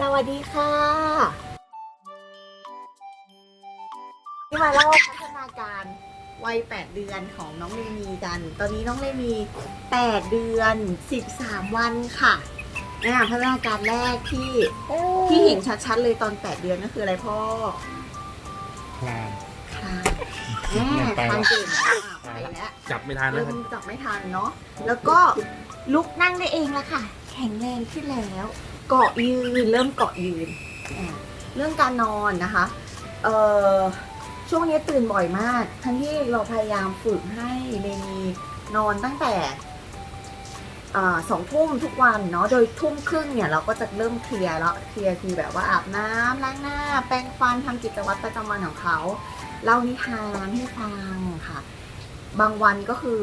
สวัสดีค่ะที่มาเล่าพัฒนาการวัย 8 เดือนของน้องเลมีกัน ตอนนี้น้องเลมี 8 เดือน 13 วันค่ะเนี่ยพัฒนาการแรกที่ที่เห็นชัดๆเลยตอน 8 เดือนก็คืออะไรพ่อคลานคลานแม่คลานเก่งอะไปแล้วจับไม่ทันเริ่นะมจับไม่ทันเนาะแล้วก็ลุกนั่งได้เองแล้วค่ะ แข็งแรงขึ้นแล้ว เกาะยืนเริ่มเกาะยืน เรื่องการนอนนะคะเอ่อช่วงนี้ตื่นบ่อยมาก ทั้งที่เราพยายามฝึกให้เรนีนอนตั้งแต่สองทุ่มทุกวันเนาะ โดยทุ่มครึ่งเนี่ยเราก็จะเริ่มเคลียร์แล้ว เคลียร์คือแบบว่าอาบน้ำล้างหน้า แปรงฟันทำกิจวัตรประจำวันของเขา เล่านิทานให้ฟังค่ะ บางวันก็คือ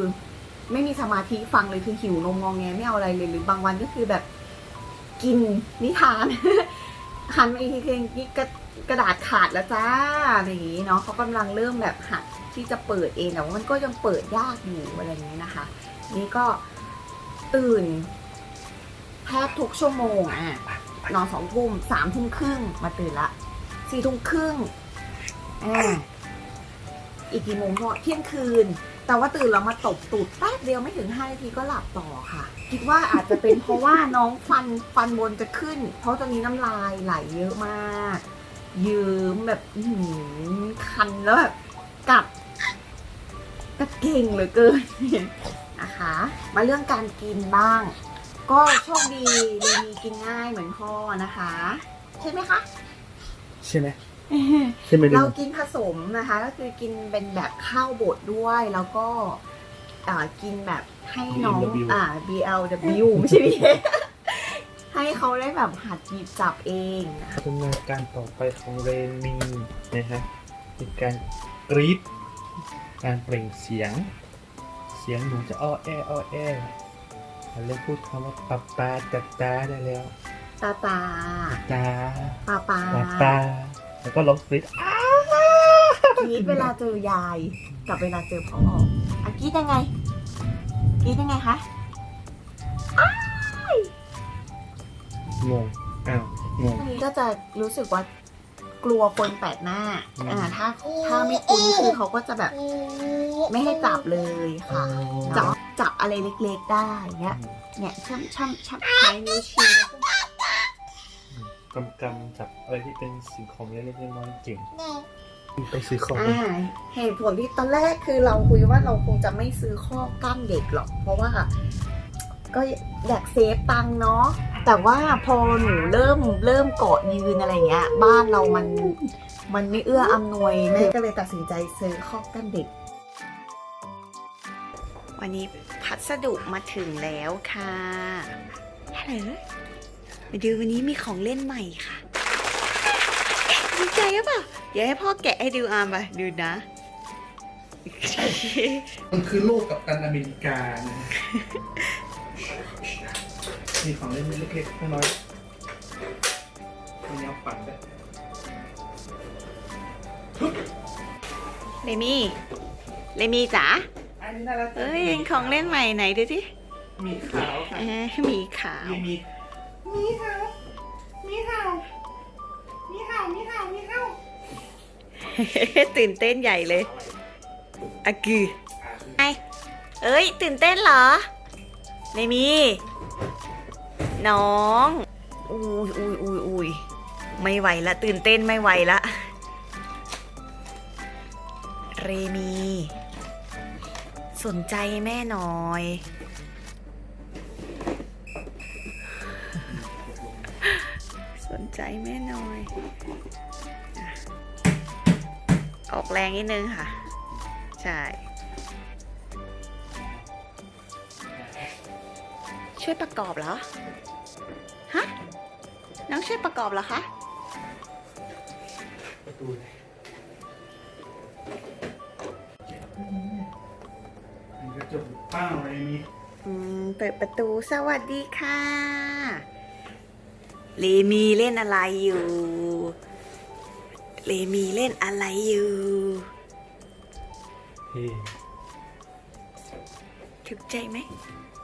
ไม่มีสมาธิฟังเลยคือหิวนมงองแงไม่เอาอะไรเลยหรือบางวันก็คือแบบกินนิทานหันมาอีกทีคือนี่กระกระดาษขาดแล้วจ้าอะไรอย่างนี้เนาะเขากำลังเริ่มแบบหัดที่จะเปิดเองแต่ว่ามันก็ยังเปิดยากอยู่อะไรอย่างนี้นะคะ นี่ก็ตื่นแทบทุกชั่วโมงอะนอนสองทุ่มสามทุ่มครึ่งมาตื่นละสี่ทุ่มครึ่งอ่า อีกกี่โมงพอเที่ยงคืน แต่ว่าตื่นแล้วมาตบตูดแป๊บเดียวไม่ถึง 5 นาทีก็หลับต่อค่ะ คิดว่าอาจจะเป็นเพราะว่าน้องฟันฟันบนจะขึ้น เพราะตอนนี้น้ำลายไหลเยอะมาก ยืมแบบหือคันแล้วแบบกัดกัดเก่งเหลือเกินนะคะ มาเรื่องการกินบ้าง ก็โชคดีเลยมีกินง่ายเหมือนพ่อนะคะ ใช่ไหมคะ ใช่ไหม ใช่ไหมดิเรากินผสมนะคะ ก็คือกินเป็นแบบข้าวบดด้วยแล้วก็อ่ากินแบบให้น้องอ่า BLW ไม่ใช่ BL ให้เขาได้แบบหัดหยิบจับเองนะคะพัฒนาการต่อไปของเรนมีนะฮะเป็นการกรีดการเปล่งเสียง เสียงหนูจะอ้อแออ้อแอเริ่มพูดคำว่าปับตาจัดตาได้แล้ว ตาตาตา ปาปาปับตา แล้วก็ร้องกรีดอ้ากรีดเวลาเจอยายกับเวลาเจอพ่ออะกรีดยังไงกรีดยังไงคะงงอ้าวงง อันนี้ก็จะรู้สึกว่ากลัวคนแปลกหน้าอืมอ่าถ้าถ้าไม่คุ้นคือเขาก็จะแบบไม่ให้จับเลยค่ะ จับจับอะไรเล็กๆได้เนี้ยเนี่ยช่ำช่ำช่ำใช้นิ้วชี้ กำกำจับอะไรที่เป็นสิ่งของเล็กๆน้อยๆเก่งไปซื้อของอ่าเหตุผลที่ตอนแรกคือเราคุยว่าเราคงจะไม่ซื้อข้อกั้นเด็กหรอก เพราะว่า ก็อยากเซฟตังค์เนาะแต่ว่าพอหนูเริ่มเริ่มเกาะยืนอะไรเงี้ย บ้านเรามันมันไม่เอื้ออำนวยแม่ก็เลยตัดสินใจซื้อข้อกั้นเด็ก วันนี้พัสดุมาถึงแล้วค่ะฮัลโหล มาดูวันนี้มีของเล่นใหม่ค่ะดีใจหรือเปล่าเดี๋ยวให้พ่อแกะให้ดูอาร์มไปดูนะ มันคือโลกกับตันอเมริกานะมีของเล่นเล็กๆน้อยๆมีแนวปั่นด้วยเลมี่ เลมี่จ๋าอันนี้น่ารักจัเอ้ยของเล่นใหม่ไหนดูสิ มีขาวค่ะ เอ้ยหมีขาว มีมี มีขาวมีขาวมีขาวมีขาวมีขาวตื่นเต้นใหญ่เลยอากือไอเอ้ย ตื่นเต้นเหรอเลมี่น้องอุ้ยอุ้ยอุ้ยอุ้ยไม่ไหวละ ตื่นเต้นไม่ไหวละ เรมี สนใจแม่หน่อย ใจแม่หน่อย ออกแรงนิดนึงค่ะ ใช่ ช่วยประกอบเหรอ ฮะ น้องช่วยประกอบเหรอคะประตูเลยมีกระจกเป้าอะไรมีอืม เปิดประตูสวัสดีค่ะ เลมีเล่นอะไรอยู่ เลมีเล่นอะไรอยู่เฮ้ถูกใจไหมเ